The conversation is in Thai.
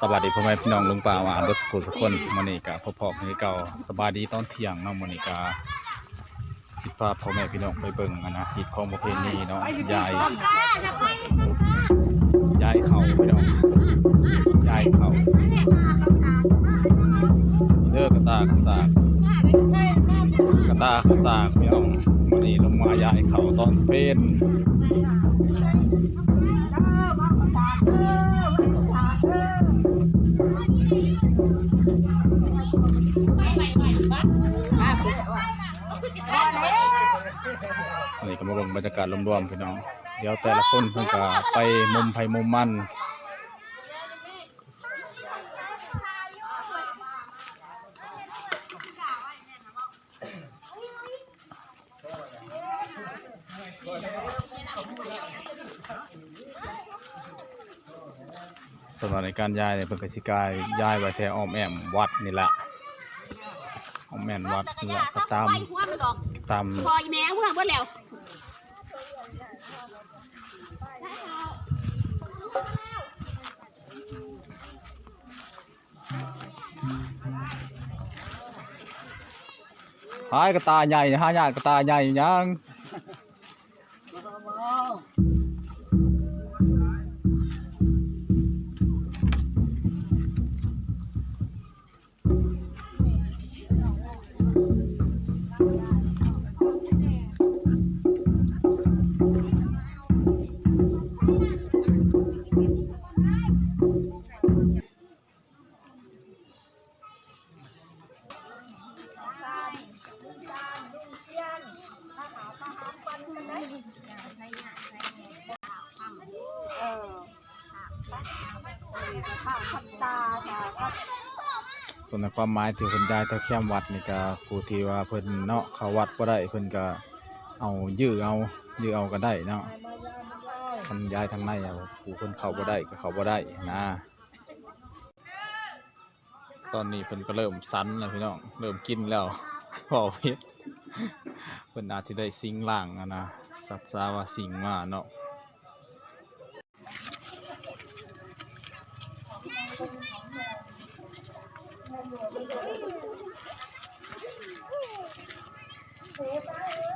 สวัสดีพ่อแม่พี่น้องลุงป่าว่าเบิดสกุลทุกคนมื้อนี้ก็พ่อๆให้เก่าสบายดีตอนเที่ยงเนาะมนีก็สิพาพ่อแม่พี่น้องไปเบิ่งอะนะที่ของประเพณีเนาะยายยายเขาพี่น้องยายเขาเด้อกระตากระสากกระตากระสากพี่น้องมนีลงมายายเขาตอนเป็น นนี้ก็มาเบิ่งบรรยากาศรวมๆพี่น้อง เดี๋ยวแต่ละคนเพิ่นก็ไปมุมไผมุมมัน สำหรับในการย้ายเนี่ยเพิ่นก็สิกายย้ายไว้แถวอ้อมแอมวัดนี่แหละอ้อมแอมวัดนี่แหละก็ตามหัวมันดอกตามพออีแม่เมื่อเมื่อแล้วหายกระตาใหญ่หาญาติกระตาใหญ่ยัง ข้าวพัตตาค่ะส่วนในความหมายที่เพิ่นย้ายเท่าแคมวัดนี่ก็ผู้ที่ว่าเพิ่นเนาะเข้าวัดบ่ได้เพิ่นก็เอายื้อเอายื้อเอาก็ได้เนาะคันย้ายทางในเอาผู้เพิ่นเข้าบ่ได้ก็เข้าบ่ได้นะตอนนี้เพิ่นก็เริ่มสันแล้วพี่น้องเริ่มกินแล้วพอพิษเพิ่นอาจสิได้สิงล่างนะสัตว์สาวาสิงมาเนาะ 哎呀！多大？